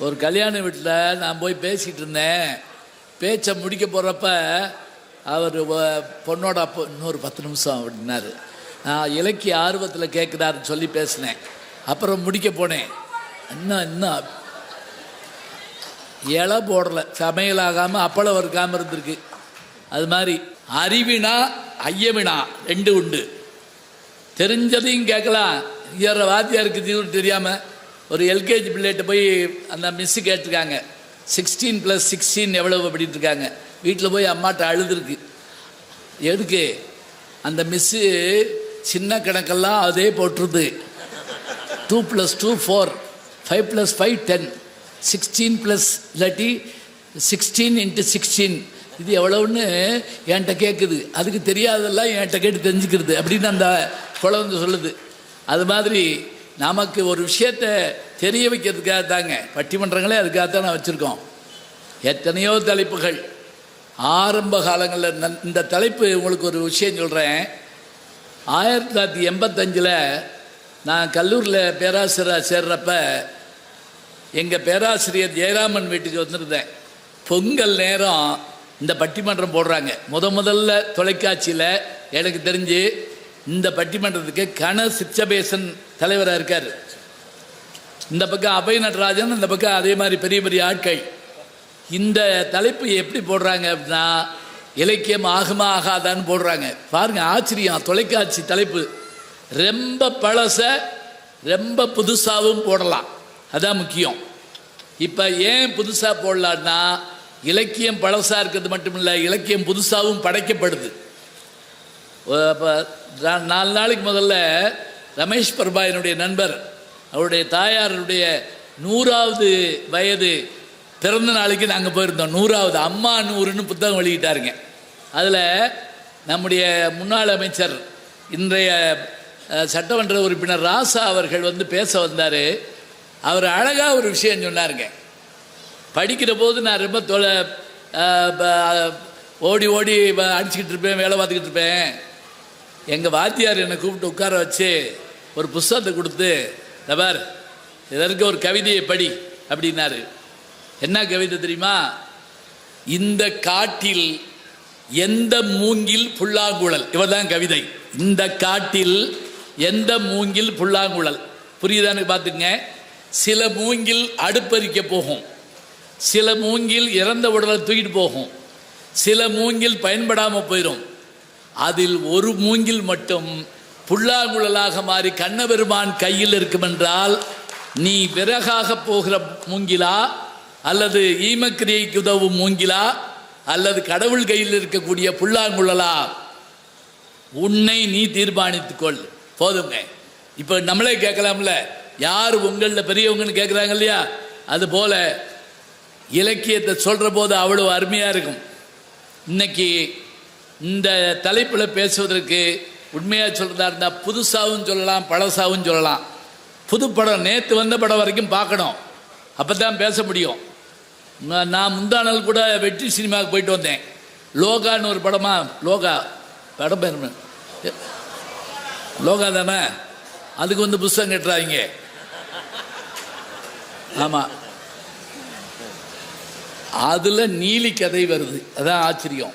ஒரு கல்யாண வீட்டில் நான் போய் பேசிகிட்டு இருந்தேன். பேச்சை முடிக்க போகிறப்ப அவர் பொண்ணோட அப்போ இன்னொரு பத்து நிமிஷம் அப்படின்னாரு நான் இலக்கிய ஆர்வத்தில் கேட்குறாருன்னு சொல்லி பேசினேன். அப்புறம் முடிக்க போனேன். இன்னும் இன்னும். இலை போடலை. சமையல் ஆகாமல் அப்பளம் இருக்காமல் இருந்திருக்கு. அது மாதிரி அறிவினா ஐயவினா ரெண்டு உண்டு. தெரிஞ்சதையும் கேட்கலாம். இயற வாத்தியாருக்கு தீவிரம் தெரியாமல் ஒரு எல்கேஜி பிள்ளைகிட்ட போய் அந்த மிஸ்ஸு கேட்டிருக்காங்க. சிக்ஸ்டீன் ப்ளஸ் சிக்ஸ்டீன் எவ்வளவு அப்படின்ட்டு இருக்காங்க. வீட்டில் போய் அம்மாட்ட அழுதுருக்கு. எதுக்கு? அந்த மிஸ்ஸு சின்ன கணக்கெல்லாம் அதே போட்டுருது. Two plus two four five plus five ten sixteen plus இல்லாட்டி சிக்ஸ்டீன் இன்ட்டு சிக்ஸ்டீன் இது எவ்வளோன்னு என்கிட்ட கேட்குது அதுக்கு தெரியாததெல்லாம் என்கிட்ட கேட்டு தெரிஞ்சுக்கிறது அப்படின்னு அந்த குழந்தை சொல்லுது. அது மாதிரி நமக்கு ஒரு விஷயத்த தெரிய வைக்கிறதுக்காக தாங்க. பட்டிமன்றங்களே அதுக்காக தான் நான் வச்சுருக்கோம். எத்தனையோ தலைப்புகள். ஆரம்ப காலங்களில் இந்த- இந்த தலைப்பு உங்களுக்கு ஒரு விஷயம் சொல்கிறேன் ஆயிரத்தி தொள்ளாயிரத்தி எண்பத்தஞ்சில் நான் கல்லூரியில் பேராசிரியராக சேர்றப்ப எங்கள் பேராசிரியர் ஜெயராமன் வீட்டுக்கு வந்திருந்தேன். பொங்கல் நேரம் இந்த பட்டிமன்றம் போடுறாங்க. முத முதல்ல தொலைக்காட்சியில் எனக்கு தெரிஞ்சு இந்த பட்டிமன்றத்துக்கு கன சிச்சபேசன் தலைவராக இருக்கார். இந்த பக்கம் அபய் நடராஜன் இந்த பக்கம் அதே மாதிரி பெரிய பெரிய ஆட்கள். இந்த தலைப்பு எப்படி போடுறாங்க அப்படின்னா இலக்கியம் ஆகுமா ஆகாதான்னு போடுறாங்க. பாருங்க ஆச்சரியம் தொலைக்காட்சி தலைப்பு. ரொம்ப பழச ரொம்ப புதுசாகவும் போடலாம். அதான் முக்கியம். இப்போ ஏன் புதுசாக போடலான்னா இலக்கியம் பழசாக இருக்கிறது மட்டும் இல்லை இலக்கியம் புதுசாகவும் படைக்கப்படுது. இப்போ நாலு நாளைக்கு முதல்ல ரமேஷ் பிரபா என்னுடைய நண்பர் அவருடைய தாயாருடைய நூறாவது வயது பிறந்த நாளைக்கு நாங்கள் போயிருந்தோம். நூறாவது அம்மா நூறுன்னு புத்தகம் வெளியிட்டாருங்க. அதில் நம்முடைய முன்னாள் அமைச்சர் இன்றைய சட்டமன்ற உறுப்பினர் ராசா அவர்கள் வந்து பேச வந்தார். அவர் அழகாக ஒரு விஷயம் சொன்னாருங்க. படிக்கிற போது நான் ரொம்ப தொலை ஓடி ஓடி அடிச்சுக்கிட்டு இருப்பேன் வேலை பார்த்துக்கிட்டு இருப்பேன். எங்கள் வாத்தியார் என்னை கூப்பிட்டு உட்கார வச்சு ஒரு புஸ்தகத்தை கொடுத்து நபர் இதற்கு ஒரு கவிதையை படி அப்படின்னாரு. என்ன கவிதை தெரியுமா? இந்த காட்டில் எந்த மூங்கில் புல்லாங்குழல் இவர்தான் கவிதை. இந்த காட்டில் எந்த மூங்கில் புல்லாங்குழல் புரியுதான்னு பார்த்துங்க சில மூங்கில் அடுப்பறிக்க போகும். சில மூங்கில் இறந்த உடலை தூக்கிட்டு போகும். சில மூங்கில் பயன்படாமல் போயிடும் அதில் ஒரு மூங்கில் மட்டும் புல்லாங்குழலாக மாறி கண்ணபெருமான் கையில் இருக்கும் என்றால் நீ விறகாக போகிற மூங்கிலா? அல்லது ஈமக்கிரியைக்கு உதவும் மூங்கிலா? அல்லது கடவுள் கையில் இருக்கக்கூடிய புல்லாங்குழலா? உன்னை நீ தீர்மானித்துக் கொள். போதுங்க. இப்போ நம்மளே கேட்கலாம்ல. யார் உங்களில் பெரியவங்கன்னு கேட்குறாங்க இல்லையா? அது போல இலக்கியத்தை சொல்கிற போது அவ்வளோ அருமையாக இருக்கும். இன்னைக்கு இந்த தலைப்பில் பேசுவதற்கு உண்மையாக சொல்கிறதா இருந்தால் புதுசாகவும் சொல்லலாம் பழசாகவும் சொல்லலாம். புது படம் நேற்று வந்த படம் வரைக்கும் பார்க்கணும். அப்போ தான் பேச முடியும். நான் முந்தானல் கூட வெற்றி சினிமாவுக்கு போயிட்டு வந்தேன். லோகான்னு ஒரு படமா லோகா படம் பேர் லோகா தானே? அதுக்கு வந்து புஸ்தகம் கட்டுறாங்க. ஆமாம் அதில் நீலி கதை வருது. அதான் ஆச்சரியம்.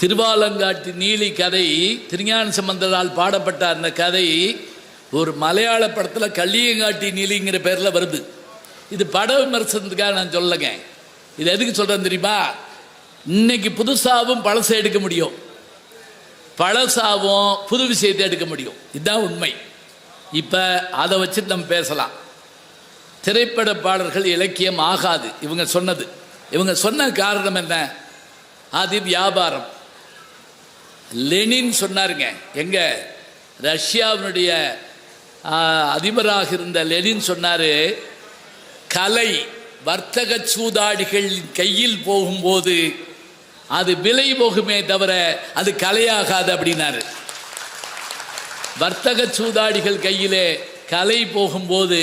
திருவாலங்காட்டு நீலி கதை திருஞான சம்பந்தரால் பாடப்பட்ட அந்த கதை ஒரு மலையாள படத்தில் கள்ளியங்காட்டி நீலிங்கிற பேரில் வருது. இது பட விமர்சனத்துக்காக நான் சொல்லலைங்க. இது எதுக்கு சொல்கிறேன் தெரியுமா? இன்னைக்கு புதுசாகவும் பழசை எடுக்க முடியும். பழசாவும் புது விஷயத்தை எடுக்க முடியும். இதுதான் உண்மை. இப்போ அதை வச்சு நம்ம பேசலாம். திரைப்பட பாடல்கள் இலக்கியம் ஆகாது. இவங்க சொன்னது. இவங்க சொன்ன காரணம் என்ன? அது வியாபாரம். லெனின் சொன்னாருங்க. எங்க? ரஷ்யாவினுடைய அதிபராக இருந்த லெனின் சொன்னார் கலை வர்த்தக சூதாடிகள் கையில் போகும்போது அது விலை போகுமே தவிர அது கலையாகாது அப்படின்னாரு. வர்த்தக சூதாடிகள் கையிலே கலை போகும்போது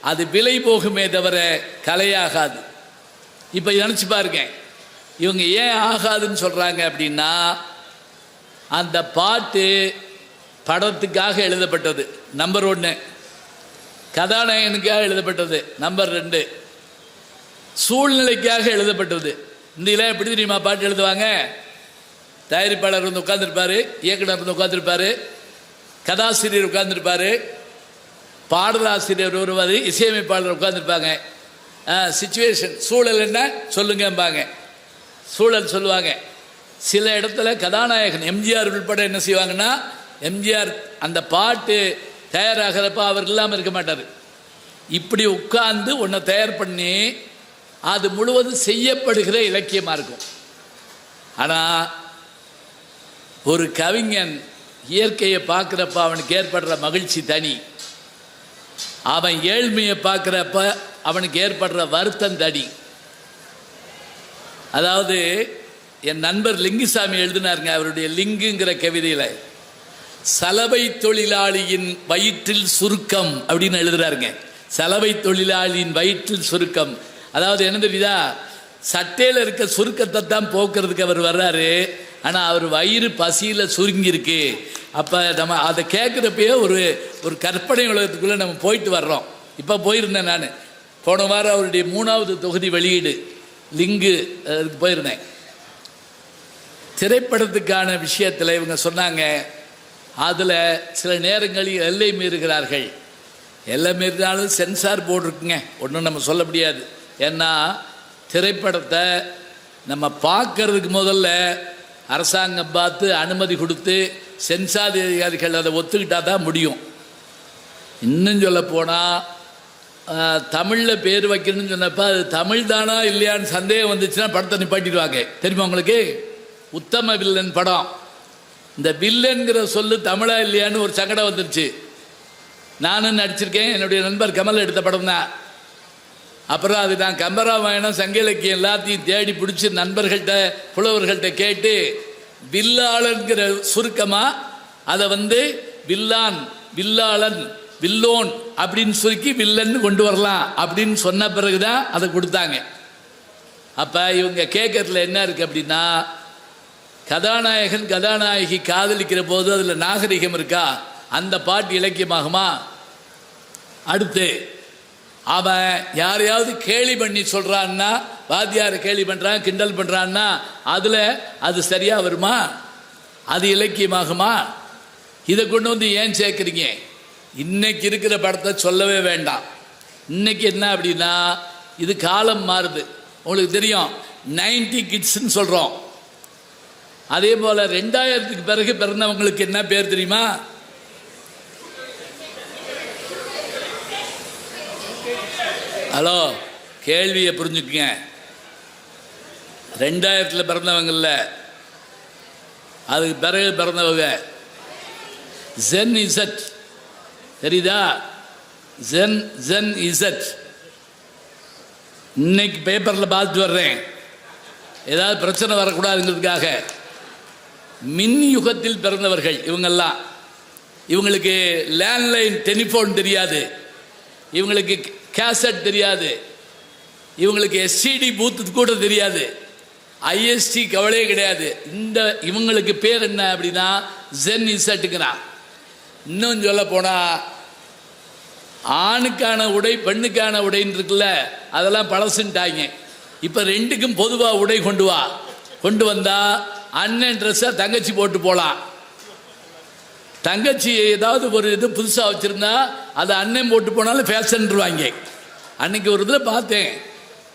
அது விலை போகுமே தவிர கலையாகாது. இப்போ நினச்சி பாருங்க. இவங்க ஏன் ஆகாதுன்னு சொல்கிறாங்க அப்படின்னா அந்த பாட்டு படத்துக்காக எழுதப்பட்டது. நம்பர் ஒன்று கதாநாயகனுக்காக எழுதப்பட்டது. நம்பர் ரெண்டு. சூழ்நிலைக்காக எழுதப்பட்டது. இந்தியில எப்படி தெரியுமா பாட்டு எழுதுவாங்க? தயாரிப்பாளர் வந்து உட்காந்துருப்பாரு இயக்குனர் வந்து உட்காந்துருப்பாரு கதாசிரியர் உட்காந்துருப்பாரு பாடலாசிரியர் ஒருவர் இசையமைப்பாளர் உட்காந்துருப்பாங்க சுச்சுவேஷன் சூழல் என்ன? சொல்லுங்கம்பாங்க. சூழல் சொல்லுவாங்க. சில இடத்துல கதாநாயகன் எம்ஜிஆர் உள்பட என்ன செய்வாங்கன்னா எம்ஜிஆர் அந்த பாட்டு தயாராகிறப்ப அவர் இல்லாமல் இருக்க மாட்டார். இப்படி உட்கார்ந்து ஒன்றை தயார் பண்ணி அது முழுவதும் செய்யப்படுகிற இலக்கியமாக இருக்கும். ஆனால் ஒரு கவிஞன் இயற்கையை பார்க்குறப்ப அவனுக்கு ஏற்படுற மகிழ்ச்சி தனி. அவன் ஏழ்மையை பார்க்குறப்ப அவனுக்கு ஏற்படுற வருத்தம் தனி. அதாவது என் நண்பர் லிங்குசாமி எழுதினாருங்க அவருடைய லிங்குங்கிற கவிதையில் சலவை தொழிலாளியின் வயிற்றில் சுருக்கம் அப்படின்னு எழுதுறாருங்க. சலவை தொழிலாளியின் வயிற்றில் சுருக்கம். அதாவது என்ன தெரியுதா? சட்டையில் இருக்க சுருக்கத்தை தான் போக்குறதுக்கு அவர் வர்றாரு. ஆனால் அவர் வயிறு பசியில் சுருங்கியிருக்கு. அப்போ நம்ம அதை கேட்குறப்பயே ஒரு ஒரு கற்பனை உலகத்துக்குள்ளே நம்ம போயிட்டு வர்றோம். இப்போ போயிருந்தேன் நான். போன வாரம் அவருடைய மூணாவது தொகுதி வெளியீடு லிங்கு அதுக்கு போயிருந்தேன். திரைப்படத்துக்கான விஷயத்தில் இவங்க சொன்னாங்க அதில் சில நேரங்களில் எல்லை மீறுகிறார்கள். எல்லை மீறினாலும் சென்சார் போர்டு இருக்குங்க ஒன்றும் நம்ம சொல்ல முடியாது. ஏன்னா திரைப்படத்தை நம்ம பார்க்கறதுக்கு முதல்ல அரசாங்கம் பார்த்து அனுமதி கொடுத்து சென்சார் அதிகாரிகள் அதை ஒத்துக்கிட்டா தான் முடியும். இன்னும் சொல்ல போனால் தமிழில் பேர் வைக்கணும்னு சொன்னப்போ அது தமிழ் தானா இல்லையான்னு சந்தேகம் வந்துச்சுன்னா படத்தை நிப்பாட்டிடுவாங்க. தெரியுமா உங்களுக்கு? உத்தம வில்லன் படம். இந்த வில்லன்கிற சொல்லு தமிழா இல்லையான்னு ஒரு சங்கடம் வந்துருச்சு. நானும் நடிச்சிருக்கேன். என்னுடைய நண்பர் கமல் எடுத்த படம் தான். அப்புறம் அது நான் கம்பராமாயணம் சங்க இலக்கியம் எல்லாத்தையும் தேடி பிடிச்சி நண்பர்கள்ட்ட புலவர்கள்ட்ட கேட்டு வில்லாளன்கிற சுருக்கமாக அதை வந்து வில்லான் வில்லாளன் வில்லோன் அப்படின்னு சுருக்கி வில்லன்னு கொண்டு வரலாம் அப்படின்னு சொன்ன பிறகு தான் அதை கொடுத்தாங்க. அப்போ இவங்க கேட்கறதுல என்ன இருக்குது அப்படின்னா கதாநாயகன் கதாநாயகி காதலிக்கிற போது அதில் நாகரிகம் இருக்கா? அந்த பாட்டு இலக்கியமாகுமா? அடுத்து அவன் யாரையாவது கேலி பண்ணி சொல்கிறான்னா வாத்தியாரை கேலி பண்ணுறான் கிண்டல் பண்ணுறான்னா அதில் அது சரியாக வருமா? அது இலக்கியமாகுமா? இதை கொண்டு வந்து ஏன் சேர்க்குறீங்க? இன்னைக்கு இருக்கிற படத்தை சொல்லவே வேண்டாம். இன்னைக்கு என்ன அப்படின்னா இது காலம் மாறுது. உங்களுக்கு தெரியும் நைன்டி கிட்ஸ்ன்னு சொல்கிறோம் அதே போல் ரெண்டாயிரத்துக்கு பிறகு பிறந்தவங்களுக்கு என்ன பேர் தெரியுமா? ஹலோ கேள்வியை புரிஞ்சுக்குங்க. ரெண்டாயிரத்தில் பிறந்தவங்கள அதுக்கு பிறகு பிறந்தவங்க. ஜென் இசட் தெரியுதா? ஜென் ஜென் இசட் இன்னைக்கு பேப்பரில் பார்த்துட்டு வர்றேன். ஏதாவது பிரச்சனை வரக்கூடாதுங்கிறதுக்காக. மின் யுகத்தில் பிறந்தவர்கள் இவங்கெல்லாம். இவங்களுக்கு லேண்ட்லைன் டெலிஃபோன் தெரியாது. இவங்களுக்கு கேசட் தெரியாது. இவங்களுக்கு எஸ்டிடி பூத்து கூட தெரியாது. ஐஎஸ்டி கவலையே கிடையாது. இந்த இவங்களுக்கு பேர் என்ன அப்படின்னா ஜென் இசட்டுங்கிறான் இன்னும் சொல்ல போனால் ஆணுக்கான உடை பெண்ணுக்கான உடைன்னு இருக்குல்ல அதெல்லாம் பழசுன்ட்டாங்க. இப்போ ரெண்டுக்கும் பொதுவாக உடை கொண்டு வா. கொண்டு வந்தால் அண்ணன் ட்ரெஸ்ஸை தங்கச்சி போட்டு போகலாம் தங்கச்சி ஏதாவது ஒரு இது புதுசாக வச்சுருந்தா அதை அண்ணன் போட்டு போனாலும் ஃபேஷன்ருவாங்க அன்னைக்கு ஒரு இதில் பார்த்தேன்.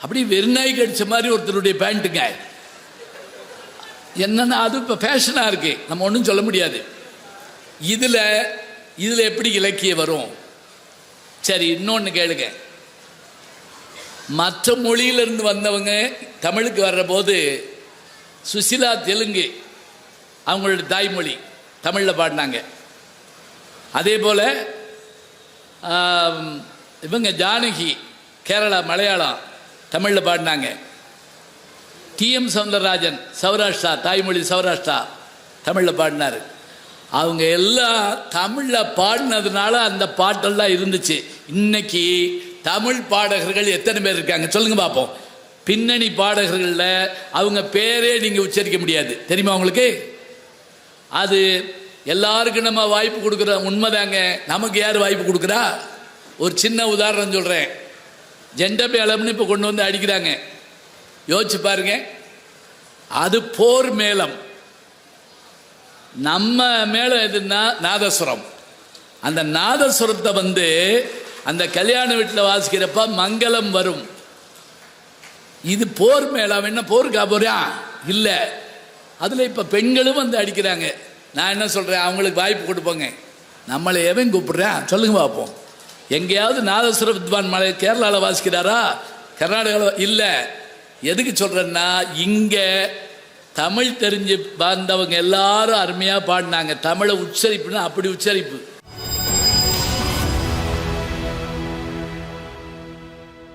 அப்படி வெறிநாய் கடிச்ச மாதிரி ஒருத்தருடைய பேண்ட்டுங்க என்னன்னா அது இப்போ ஃபேஷனாக இருக்கு. நம்ம ஒன்றும் சொல்ல முடியாது. இதில் இதில் எப்படி இலக்கியம் வரும்? சரி இன்னொன்று கேளுங்க. மற்ற மொழியிலிருந்து வந்தவங்க தமிழுக்கு வர்ற போது சுசிலா தெலுங்கு அவங்களுடைய தாய்மொழி தமிழில் பாடினாங்க. அதே போல் இவங்க ஜானகி கேரளா மலையாளம் தமிழில் பாடினாங்க. டிஎம் சவுந்தரராஜன் சௌராஷ்டிரா தாய்மொழி சௌராஷ்டிரா தமிழில் பாடினார். அவங்க எல்லாம் தமிழில் பாடினதுனால அந்த பாட்டெல்லாம் இருந்துச்சு. இன்னைக்கு தமிழ் பாடகர்கள் எத்தனை பேர் இருக்காங்க? சொல்லுங்கள் பார்ப்போம் பின்னணி பாடகர்களில் அவங்க பேரே நீங்கள் உச்சரிக்க முடியாது. தெரியுமா உங்களுக்கு? அது எல்லாருக்கும் நம்ம வாய்ப்பு கொடுக்குற உண்மைதாங்க. நமக்கு யார் வாய்ப்பு கொடுக்குறா? ஒரு சின்ன உதாரணம் சொல்கிறேன் ஜெண்டபி அளவுன்னு இப்போ கொண்டு வந்து அடிக்கிறாங்க. யோசிச்சு பாருங்க. அது போர் மேளம். நம்ம மேளம் எதுன்னா நாதஸ்வரம். அந்த நாதஸ்வரத்தை வந்து அந்த கல்யாண வீட்டில் வாசிக்கிறப்ப மங்களம் வரும். இது போர் மேளம் என்ன போருக்கா போறியா? இல்லை. அதில் இப்போ பெண்களும் வந்து அடிக்கிறாங்க. நான் என்ன சொல்கிறேன் அவங்களுக்கு வாய்ப்பு கொடுப்போங்க நம்மளை எவன் கூப்பிடுறேன் சொல்லுங்க பார்ப்போம் எங்கேயாவது நாதஸ்வர வித்வான் மலை கேரளாவில் வாசிக்கிறாரா? கர்நாடகாவில் இல்லை. எதுக்கு சொல்கிறேன்னா இங்கே தமிழ் தெரிஞ்சு வந்தவங்க எல்லாரும் அருமையாக பாடினாங்க. தமிழை உச்சரிப்புன்னா அப்படி உச்சரிப்பு.